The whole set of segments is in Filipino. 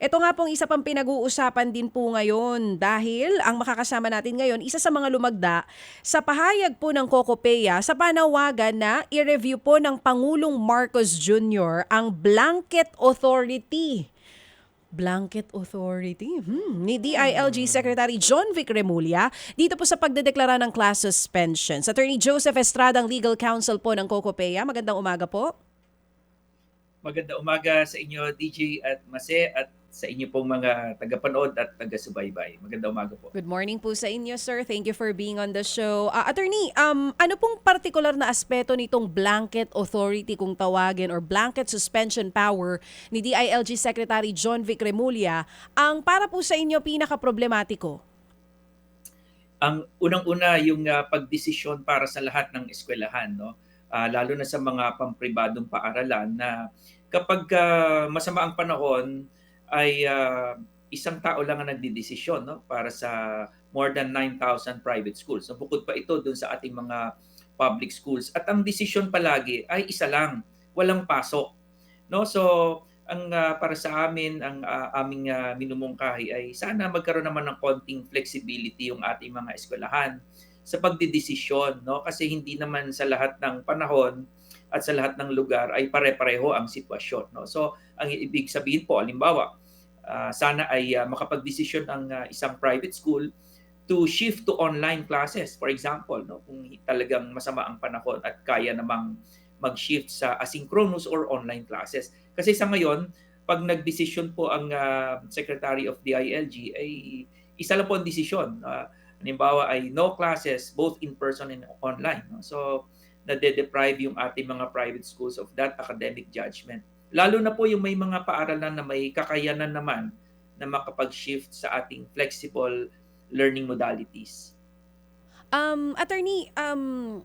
Ito nga pong isa pang pinag-uusapan din po ngayon dahil ang makakasama natin ngayon, isa sa mga lumagda sa pahayag po ng Kokopea sa panawagan na i-review po ng Pangulong Marcos Jr. ang Blanket Authority. Blanket Authority hmm, ni DILG Secretary John Vic Remulla dito po sa pagdedeklara ng class suspensions. Attorney Joseph Estrada, ang legal counsel po ng Kokopea. Magandang umaga po. Maganda umaga sa inyo, DJ at Mase, at sa inyo pong mga tagapanood at taga-subaybay. Maganda umaga po. Good morning po sa inyo, sir. Thank you for being on the show. Uh, attorney, um, ano pong particular na aspeto nitong blanket authority kung tawagin or blanket suspension power ni DILG Secretary John Vic Remulla ang para po sa inyo pinaka-problematiko? Ang unang-una yung uh, pagdesisyon para sa lahat ng eskwelahan, no? Uh, lalo na sa mga pampribadong paaralan na kapag uh, masama ang panahon ay uh, isang tao lang ang nagdidesisyon no para sa more than 9,000 private schools. So bukod pa ito dun sa ating mga public schools at ang desisyon palagi ay isa lang, walang pasok. No? So ang uh, para sa amin ang uh, aming uh, minumungkahi ay sana magkaroon naman ng konting flexibility yung ating mga eskwelahan sa pagdidesisyon no kasi hindi naman sa lahat ng panahon at sa lahat ng lugar ay pare-pareho ang sitwasyon no so ang ibig sabihin po halimbawa uh, sana ay uh, makapagdesisyon ang uh, isang private school to shift to online classes for example no kung talagang masama ang panahon at kaya namang mag-shift sa asynchronous or online classes kasi sa ngayon pag nagdesisyon po ang uh, Secretary of DILG ay isa lang po ang desisyon uh, Halimbawa ay no classes both in person and online. No? So, nade-deprive yung ating mga private schools of that academic judgment. Lalo na po yung may mga paaralan na may kakayanan naman na makapag-shift sa ating flexible learning modalities. Um, attorney, um,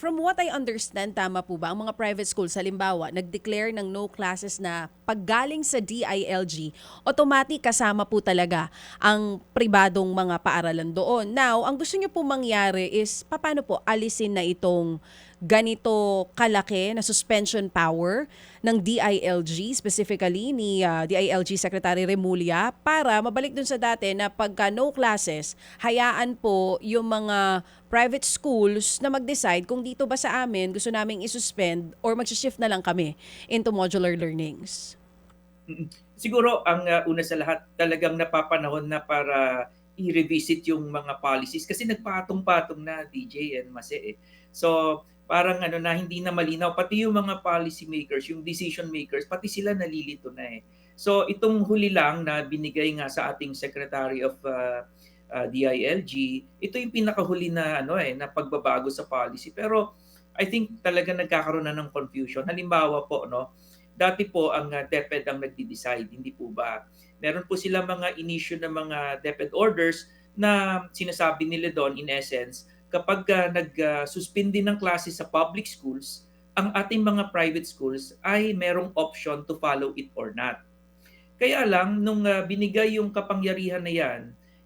from what I understand, tama po ba, ang mga private schools, halimbawa, nag-declare ng no classes na paggaling sa DILG, automatic kasama po talaga ang pribadong mga paaralan doon. Now, ang gusto nyo po mangyari is, paano po alisin na itong ganito kalaki na suspension power ng DILG, specifically ni uh, DILG Secretary Remulla, para mabalik dun sa dati na pagka no classes, hayaan po yung mga private schools na mag-decide kung dito ba sa amin gusto naming isuspend or mag-shift na lang kami into modular learnings. Siguro ang uh, una sa lahat talagang napapanahon na para i-revisit yung mga policies kasi nagpatong-patong na DJ and Mase eh. So parang ano na hindi na malinaw pati yung mga policy makers, yung decision makers, pati sila nalilito na eh. So itong huli lang na binigay nga sa ating Secretary of uh, uh, DILG, ito yung pinakahuli na ano eh na pagbabago sa policy. Pero I think talaga nagkakaroon na ng confusion. Halimbawa po no, dati po ang uh, DepEd ang nagde-decide, hindi po ba? Meron po sila mga inissue na mga DepEd orders na sinasabi nila doon in essence kapag uh, nag-suspend uh, din ng klase sa public schools, ang ating mga private schools ay merong option to follow it or not. Kaya lang, nung uh, binigay yung kapangyarihan na yan,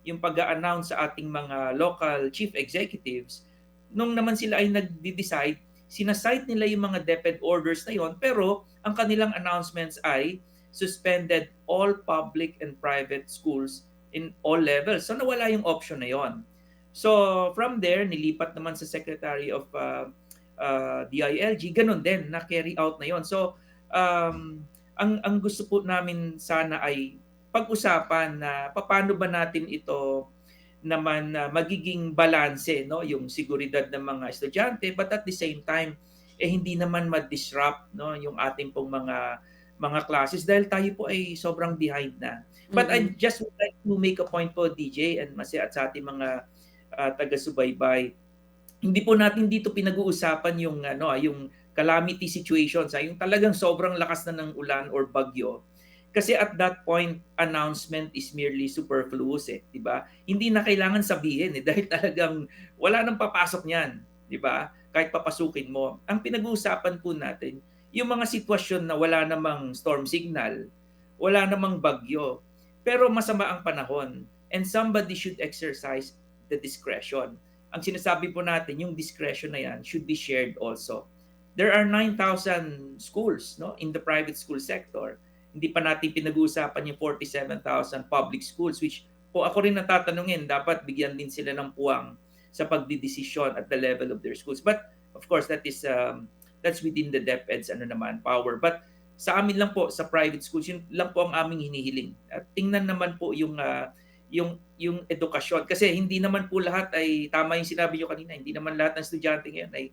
yung pag-announce sa ating mga local chief executives, nung naman sila ay nag-decide, sinasite nila yung mga DepEd orders na yon pero ang kanilang announcements ay suspended all public and private schools in all levels. So nawala yung option na yon. So from there, nilipat naman sa Secretary of uh, uh, DILG, ganun din, na-carry out na yon. So um, ang, ang gusto po namin sana ay pag-usapan na paano ba natin ito naman uh, magiging balanse no yung seguridad ng mga estudyante but at the same time eh hindi naman ma-disrupt no yung ating pong mga mga classes dahil tayo po ay sobrang behind na. But mm-hmm. I just would like to make a point po DJ and Masi at sa ating mga uh, taga-subaybay, hindi po natin dito pinag-uusapan yung ano ah, yung calamity situations, ah, yung talagang sobrang lakas na ng ulan or bagyo. Kasi at that point, announcement is merely superfluous eh, 'di ba? Hindi na kailangan sabihin eh dahil talagang wala nang papasok niyan, 'di ba? Kahit papasukin mo. Ang pinag-uusapan po natin, yung mga sitwasyon na wala namang storm signal, wala namang bagyo, pero masama ang panahon and somebody should exercise the discretion. Ang sinasabi po natin, yung discretion na yan should be shared also. There are 9,000 schools no in the private school sector hindi pa natin pinag-uusapan yung 47,000 public schools which po ako rin natatanungin, dapat bigyan din sila ng puwang sa pagdidesisyon at the level of their schools. But of course, that is um, that's within the DepEd's ano naman power. But sa amin lang po sa private schools, yun lang po ang aming hinihiling. At tingnan naman po yung ah, yung yung edukasyon kasi hindi naman po lahat ay tama yung sinabi niyo kanina, hindi naman lahat ng estudyante ngayon ay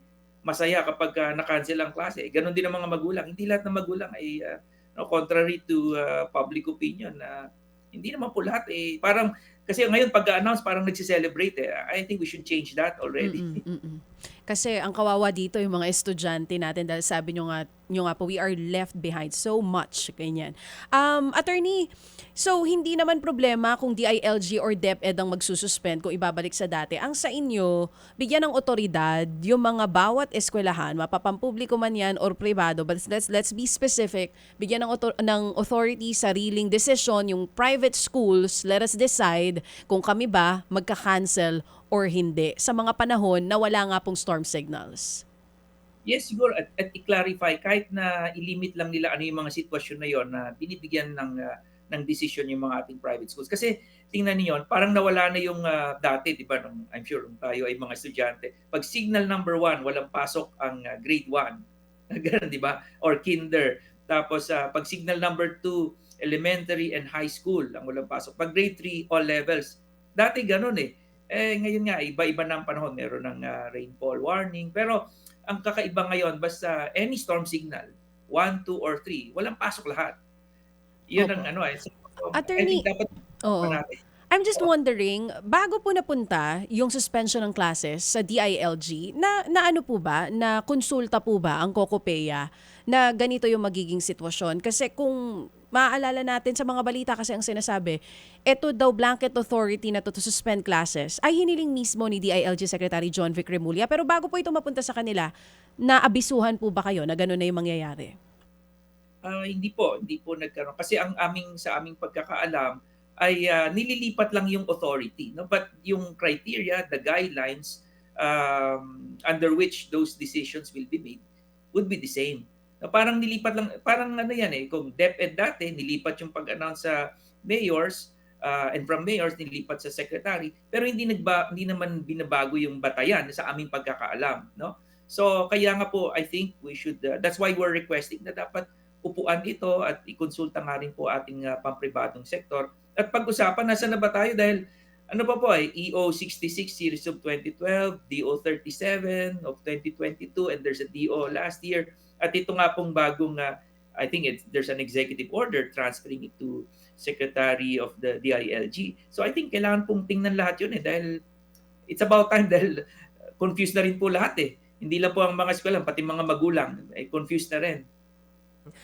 masaya kapag ah, na-cancel ang klase. Ganon din ang mga magulang. Hindi lahat ng magulang ay ah, no, contrary to ah, public opinion na hindi naman po lahat eh parang kasi ngayon pag-announce parang nagse-celebrate eh. I think we should change that already. Mm-mm, mm-mm. Kasi ang kawawa dito yung mga estudyante natin dahil sabi nyo nga, nyo nga po, we are left behind so much. Ganyan. Um, attorney, so hindi naman problema kung DILG or DepEd ang magsususpend kung ibabalik sa dati. Ang sa inyo, bigyan ng otoridad yung mga bawat eskwelahan, mapapampubliko man yan or privado, but let's, let's be specific, bigyan ng, auto- ng authority sariling decision, yung private schools, let us decide kung kami ba magka-cancel or hindi sa mga panahon na wala nga pong storm signals. Yes, siguro at, at i-clarify kahit na ilimit lang nila ano yung mga sitwasyon na yon na binibigyan ng ah, ng decision yung mga ating private schools. Kasi tingnan niyo, parang nawala na yung ah, dati, 'di ba? Nung, I'm sure nung tayo ay mga estudyante. Pag signal number one, walang pasok ang ah, grade 1. Ganun, 'di ba? Or kinder. Tapos ah, pag signal number 2, elementary and high school ang walang pasok. Pag grade 3, all levels. Dati ganun eh. Eh ngayon nga iba-iba na ang panahon, meron ng ah, rainfall warning. Pero ang kakaiba ngayon basta any storm signal, 1, 2 or 3, walang pasok lahat. 'Yun ang Opo. ano eh. So, Attorney- I think dapat pa natin. I'm just wondering, bago po napunta yung suspension ng classes sa DILG, na, na ano po ba, na konsulta po ba ang COCOPEA na ganito yung magiging sitwasyon? Kasi kung maaalala natin sa mga balita kasi ang sinasabi, eto daw blanket authority na to to suspend classes ay hiniling mismo ni DILG Secretary John Vic Remulla. Pero bago po ito mapunta sa kanila, naabisuhan po ba kayo na gano'n na yung mangyayari? Ah, hindi po, hindi po nagkaroon kasi ang aming sa aming pagkakaalam ay ah, nililipat lang yung authority, no? But yung criteria, the guidelines um, under which those decisions will be made would be the same. Na parang nilipat lang, parang ano yan eh, kung DepEd dati, nilipat yung pag-announce sa mayors, ah, and from mayors, nilipat sa secretary, pero hindi, nagba, hindi naman binabago yung batayan sa aming pagkakaalam, no? So, kaya nga po, I think we should, ah, that's why we're requesting na dapat upuan ito at ikonsulta nga rin po ating uh, pampribadong sektor. At pag-usapan, nasa na ba tayo? Dahil ano pa po ay EO 66 series of 2012, DO 37 of 2022, and there's a DO last year. At ito nga pong bagong, uh, I think it's, there's an executive order transferring it to Secretary of the DILG. So I think kailangan pong tingnan lahat yun eh dahil it's about time dahil confused na rin po lahat eh. Hindi lang po ang mga eskwela, pati mga magulang, eh, confused na rin.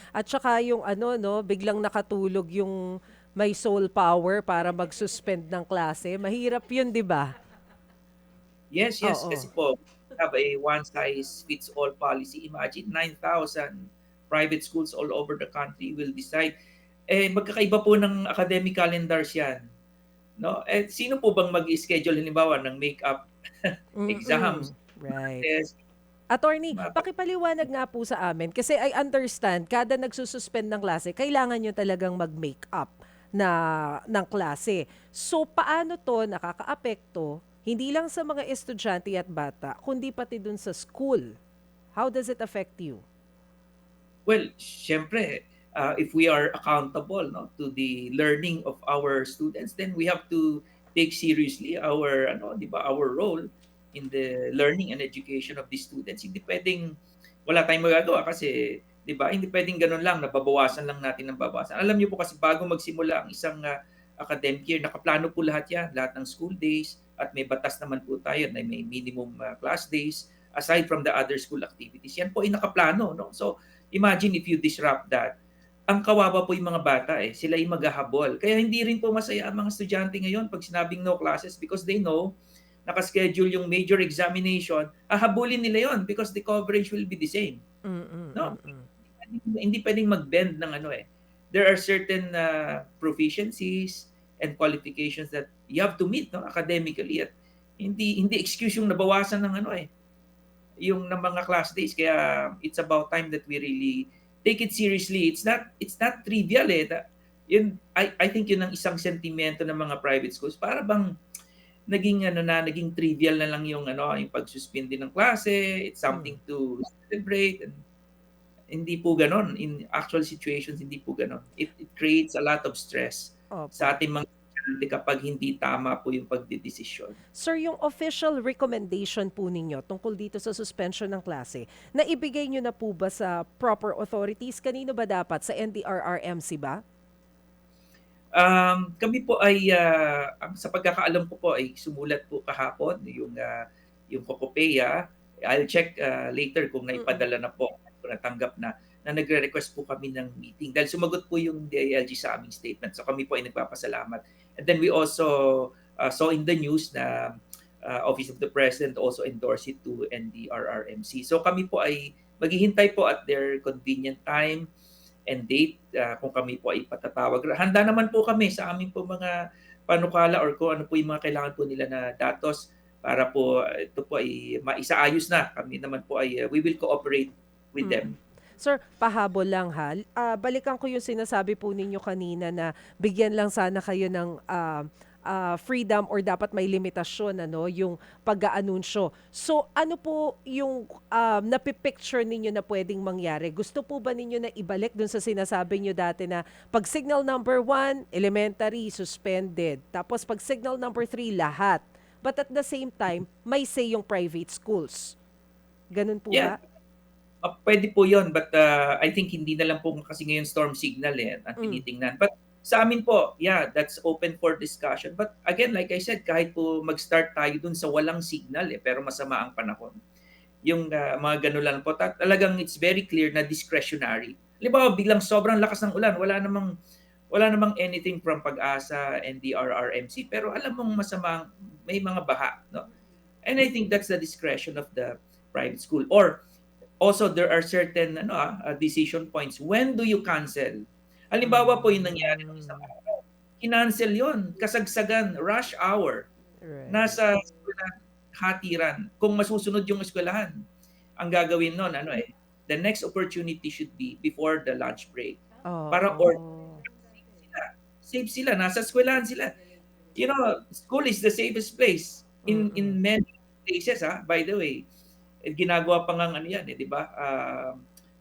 At saka yung ano, no, biglang nakatulog yung may soul power para mag-suspend ng klase. Mahirap yun, di ba? Yes, yes, Oo. kasi po, have a one-size-fits-all policy. Imagine, 9,000 private schools all over the country will decide. Eh, magkakaiba po ng academic calendars yan. No? Eh, sino po bang mag-schedule, halimbawa, ng make-up. Exams. Right. test? Attorney, pakipaliwanag nga po sa amin kasi I understand kada nagsususpend ng klase, kailangan nyo talagang mag-make up na ng klase. So paano to nakakaapekto hindi lang sa mga estudyante at bata, kundi pati dun sa school? How does it affect you? Well, syempre, uh, if we are accountable no, to the learning of our students, then we have to take seriously our ano, 'di ba, our role in the learning and education of the students. Hindi pwedeng wala tayong magagawa kasi 'di ba? Hindi pwedeng ganun lang nababawasan lang natin ng babawasan. Alam niyo po kasi bago magsimula ang isang ah, academic year, nakaplano po lahat 'yan, lahat ng school days at may batas naman po tayo na may minimum ah, class days aside from the other school activities. Yan po ay nakaplano, no? So, imagine if you disrupt that. Ang kawawa po yung mga bata eh, sila yung maghahabol. Kaya hindi rin po masaya ang mga estudyante ngayon pag sinabing no classes because they know nakaschedule yung major examination, hahabulin nila yon because the coverage will be the same. Mm-mm, No. mm-mm. Hindi pwedeng mag-bend ng ano eh. There are certain uh, proficiencies and qualifications that you have to meet no academically. At hindi hindi excuse yung nabawasan ng ano eh yung ng mga class days. Kaya it's about time that we really take it seriously. It's not it's not trivial eh. Yun I I think yun ang isang sentimento ng mga private schools. Para bang naging ano na naging trivial na lang yung ano yung pagsuspindi ng klase. It's something to celebrate and hindi po ganon. In actual situations hindi po ganon. It, it creates a lot of stress Opo. sa ating mga estudyante kapag hindi tama po yung pagdedesisyon Sir, yung official recommendation po ninyo tungkol dito sa suspension ng klase, naibigay nyo na po ba sa proper authorities? Kanino ba dapat? Sa NDRRMC ba? Um, kami po ay ang sa pagkakaalam ko po ay sumulat po kahapon yung ah, yung Kokopeya. I'll check ah, later kung naipadala na po, kung natanggap na na nagre-request po kami ng meeting dahil sumagot po yung DILG sa aming statement. So kami po ay nagpapasalamat. And then we also ah, saw in the news na ah, Office of the President also endorsed it to NDRRMC. So kami po ay maghihintay po at their convenient time and date uh, kung kami po ay patatawag. Handa naman po kami sa aming po mga panukala or kung ano po yung mga kailangan po nila na datos para po uh, ito po ay maisaayos na. Kami naman po ay uh, we will cooperate with Mm. them. Sir, pahabol lang ha. Ah, balikan ko yung sinasabi po ninyo kanina na bigyan lang sana kayo ng ah, ah, freedom or dapat may limitasyon ano yung pag-aanunsyo. So ano po yung um, napipicture ninyo na pwedeng mangyari? Gusto po ba ninyo na ibalik dun sa sinasabi nyo dati na pag signal number one, elementary, suspended. Tapos pag signal number three, lahat. But at the same time, may say yung private schools. Ganun po Yeah. ba? Uh, pwede po yon but uh, I think hindi na lang po kasi ngayon storm signal eh ang Mm. tinitingnan. But sa amin po, yeah, that's open for discussion. But again, like I said, kahit po mag-start tayo dun sa walang signal eh, pero masama ang panahon. Yung uh, mga ganun lang po, ta- talagang it's very clear na discretionary. Halimbawa, biglang sobrang lakas ng ulan, wala namang wala namang anything from pag-asa and DRRMC, pero alam mong masama, may mga baha. No? And I think that's the discretion of the private school. Or also there are certain ano ah, uh, decision points. When do you cancel? Halimbawa po yung nangyari ng isang araw. Kinancel yon kasagsagan, rush hour. Right. Nasa eskwelahan, hatiran. Kung masusunod yung eskwelahan, ang gagawin nun, ano eh, the next opportunity should be before the lunch break. Oo. para or- Safe sila, nasa eskwelahan sila. You know, school is the safest place in Mm-mm. in many places ha. By the way, eh, ginagawa pa nga ano yan eh, 'di ba? Ah,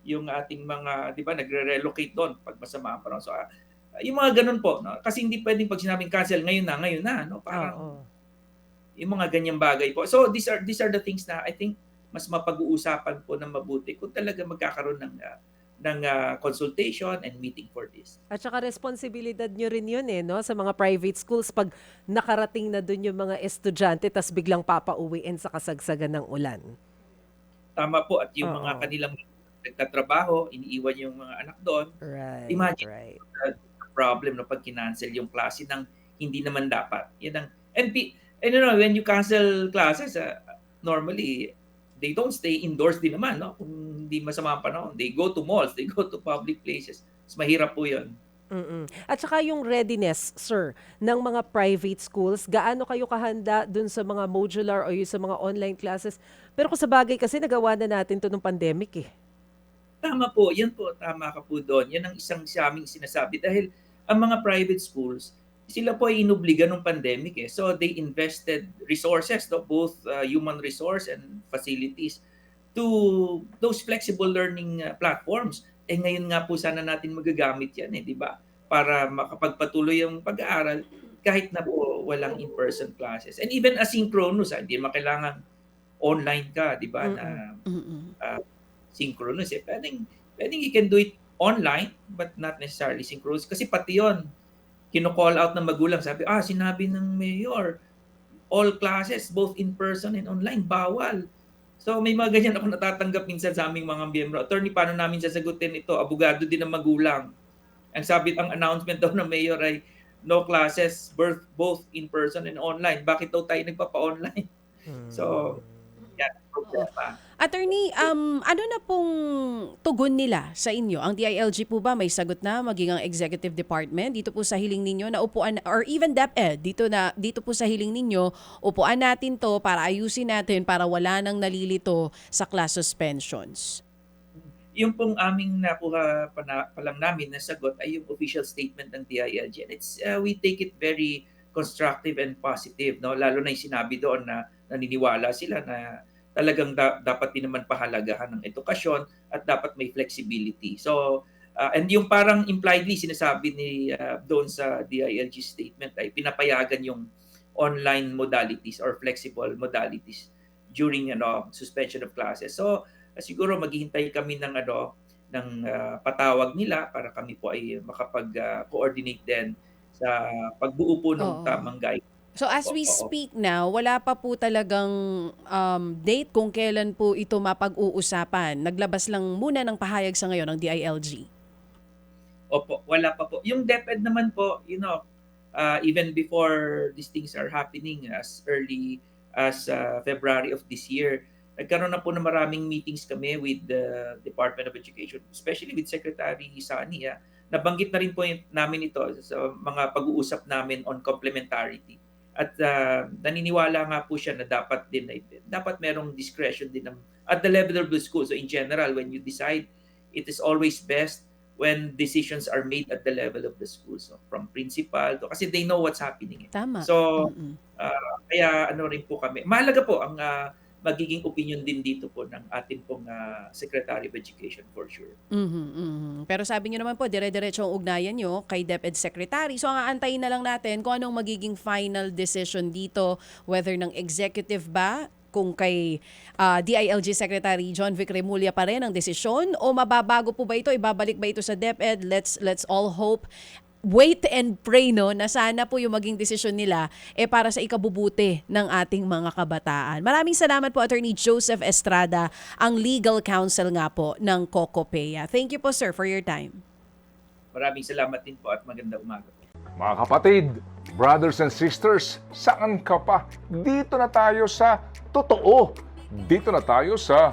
yung ating mga 'di ba nagre-relocate doon pag masama ang panahon. So ah, yung mga ganun po, no? Kasi hindi pwedeng pag sinabing cancel ngayon na, ngayon na, no? Parang Oo. yung mga ganyang bagay po. So these are these are the things na I think mas mapag-uusapan po ng mabuti kung talaga magkakaroon ng ah, ng ah, consultation and meeting for this. At saka responsibilidad nyo rin yun eh, no? Sa mga private schools, pag nakarating na dun yung mga estudyante, tas biglang papauwiin sa kasagsagan ng ulan. Tama po at yung mga Oo. kanilang nagtatrabaho, iniiwan yung mga anak doon, Right, Imagine. right. problem na pag kinancel yung klase ng hindi naman dapat. Yan ang and, pi- and you know when you cancel classes uh, normally they don't stay indoors din naman no kung hindi masama ang panahon they go to malls they go to public places mas mahirap po yun Mm-mm. At saka yung readiness, sir, ng mga private schools, gaano kayo kahanda dun sa mga modular o yung sa mga online classes? Pero kung sa bagay kasi nagawa na natin to nung pandemic eh. Tama po, yan po, tama ka po doon. Yan ang isang sa aming sinasabi dahil ang mga private schools, sila po ay inobliga ng pandemic eh. So they invested resources, no, both uh, human resource and facilities to those flexible learning uh, platforms. Eh ngayon nga po sana natin magagamit yan eh, di ba? Para makapagpatuloy ang pag-aaral kahit na po walang in-person classes. And even asynchronous, ah, hindi makailangan online ka, di ba? Na Mm-mm. synchronous eh. Pwedeng, pwedeng you can do it online but not necessarily synchronous. Kasi pati yun, kino-call out ng magulang. Sabi, ah, sinabi ng mayor, all classes, both in person and online, bawal. So may mga ganyan ako natatanggap minsan sa aming mga miyembro. Attorney, paano namin sasagutin ito? Abogado din ng magulang. Ang sabi, ang announcement daw ng mayor ay no classes, birth, both in person and online. Bakit daw tayo nagpapa-online? So, yan, problema. Attorney, um, ano na pong tugon nila sa inyo? Ang DILG po ba may sagot na maging ang executive department dito po sa hiling ninyo na upuan or even DepEd dito na dito po sa hiling ninyo upuan natin to para ayusin natin para wala nang nalilito sa class suspensions. yung pong aming nakuha pa, na, pa lang namin na sagot ay yung official statement ng DILG. And it's, uh, we take it very constructive and positive. No? Lalo na yung sinabi doon na naniniwala sila na talagang da- dapat din naman pahalagahan ng edukasyon at dapat may flexibility. So, uh, and yung parang impliedly sinasabi ni uh, doon sa DILG statement ay pinapayagan yung online modalities or flexible modalities during ano suspension of classes. So, uh, siguro maghihintay kami ng ano ng uh, patawag nila para kami po ay makapag-coordinate din sa pagbuo po ng Oo. tamang guide. So as we speak now, wala pa po talagang um, date kung kailan po ito mapag-uusapan. Naglabas lang muna ng pahayag sa ngayon ng DILG. Opo, wala pa po. Yung DepEd naman po, you know, uh, even before these things are happening as early as uh, February of this year, nagkaroon na po ng maraming meetings kami with the Department of Education, especially with Secretary Sani. ah. Nabanggit na rin po namin ito sa mga pag-uusap namin on complementarity. At uh, naniniwala nga po siya na dapat din ay dapat merong discretion din ng, at the level of the school. So in general, when you decide, it is always best when decisions are made at the level of the school. So from principal to kasi they know what's happening. eh. Tama. So Mm-mm. kaya ano rin po kami. Mahalaga po ang ah, magiging opinion din dito po ng ating pong ah, Secretary of Education for sure. Mhm, mhm. Pero sabi niyo naman po, dire-diretso ang ugnayan niyo kay DepEd Secretary. So ang aantayin na lang natin kung anong magiging final decision dito, whether ng executive ba, kung kay ah, DILG Secretary John Vic Remulla pa rin ang desisyon o mababago po ba ito, ibabalik ba ito sa DepEd? Let's let's all hope wait and pray no na sana po yung maging desisyon nila eh para sa ikabubuti ng ating mga kabataan. Maraming salamat po Attorney Joseph Estrada, ang legal counsel nga po ng Cocopea. Thank you po sir for your time. Maraming salamat din po at magandang umaga. Mga kapatid, brothers and sisters, saan ka pa? Dito na tayo sa totoo. Dito na tayo sa